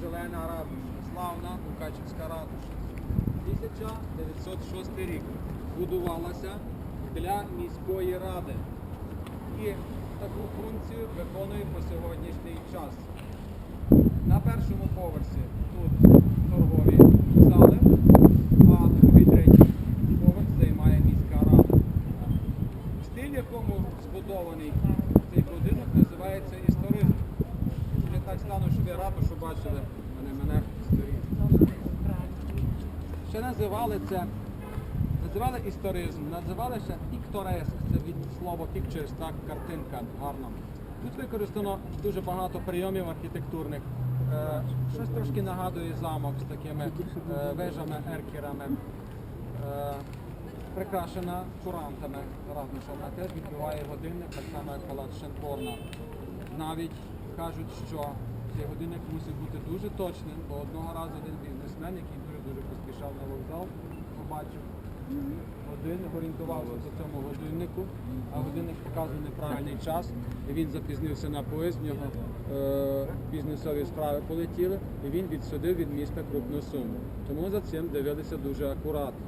зелена ратуша. Славна Мукачівська ратуша. 1906 рік будувалася для міської ради. І таку функцію виконує по сьогоднішній час. На першому поверсі тут торгові цей будинок, називається історизм. Я так стану, щоб ви ратушу бачили, а не мене стоїть. Ще називали це, називали історизм, називали ще піктореск, це від слова pictures, так, картинка гарна. Тут використано дуже багато прийомів архітектурних. Е, щось трошки нагадує замок з такими е, вежами, еркерами. Е, прикрашена курантами ратушами. Теж відбиває годинник, так само як палац Шенборна. Навіть кажуть, що цей годинник мусить бути дуже точним, бо одного разу один бізнесмен, який дуже-дуже поспішав на вокзал, побачив один, орієнтувався по цьому годиннику, а годинник показує неправильний час. І він запізнився на поїзд, в нього е, бізнесові справи полетіли, і він відсудив від міста крупну суму. Тому за цим дивилися дуже акуратно.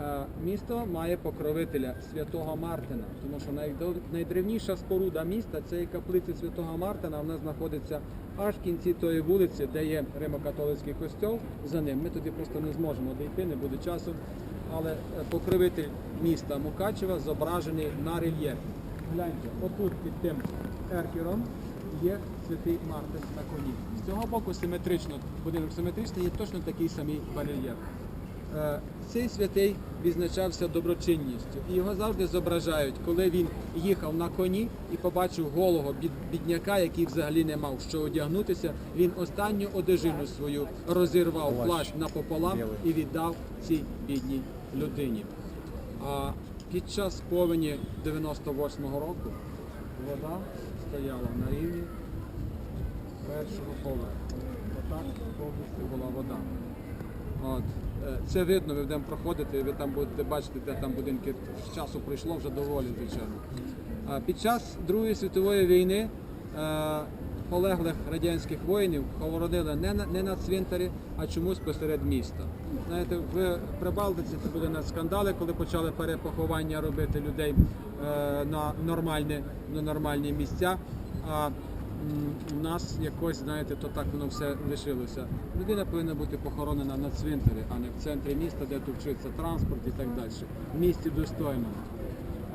Е, Місто має покровителя святого Мартина, тому що найдревніша споруда міста це є каплиця святого Мартина. Вона знаходиться аж в кінці тої вулиці, де є Римо-католицький костьол. За ним ми туди просто не зможемо дійти, не буде часу. Але е, покровитель міста Мукачева зображений на рельєфі. Гляньте, отут під тим еркером є святий Мартин на коні. З цього боку симетрично, будинок симетричний, є точно такий самий барельєф. Е, Цей святий відзначався доброчинністю. І його завжди зображають, коли він їхав на коні і побачив голого бідняка, який взагалі не мав що одягнутися. Він останню одежину свою розірвав плащ напополам і віддав цій бідній людині. А під час повені 98-го року вода стояла на рівні першого поверху. Отак повністю була вода. От. Е, Це видно, ви будемо проходити, ви там будете бачити, де там будинки часу пройшло вже доволі, звичайно. Під час Другої світової війни е, полеглих радянських воїнів хоронили не на, не на цвинтарі, а чомусь посеред міста. Знаєте, в Прибалтиці це були на скандали, коли почали перепоховання робити людей е, на нормальні, на нормальні місця. У нас якось, знаєте, то так воно все лишилося. Людина повинна бути похоронена на цвинтарі, а не в центрі міста, де тут вчиться транспорт і так далі. В місті достойно.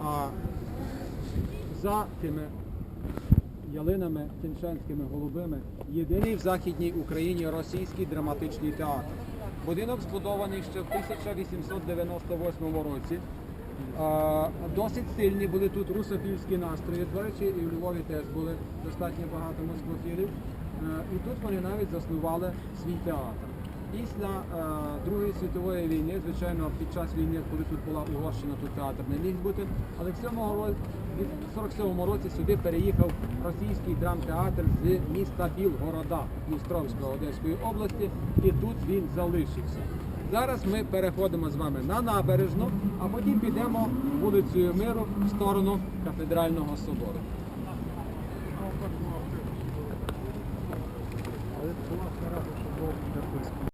А за тими ялинами тинчанськими голубими єдиний в Західній Україні російський драматичний театр. Будинок збудований ще в 1898 році. Досить сильні були тут русофільські настрої. До речі, і в Львові теж були достатньо багато москвофілів. Е, І тут вони навіть заснували свій театр. Після е, Другої світової війни, звичайно, під час війни, коли тут була Угорщина, тут театр не міг бути. Але в 7-му ро- в 47-му році сюди переїхав російський драмтеатр з міста Білгорода Дністровської Одеської області, і тут він залишився. Зараз ми переходимо з вами на набережну, а потім підемо вулицею Миру в сторону кафедрального собору. Але була рада,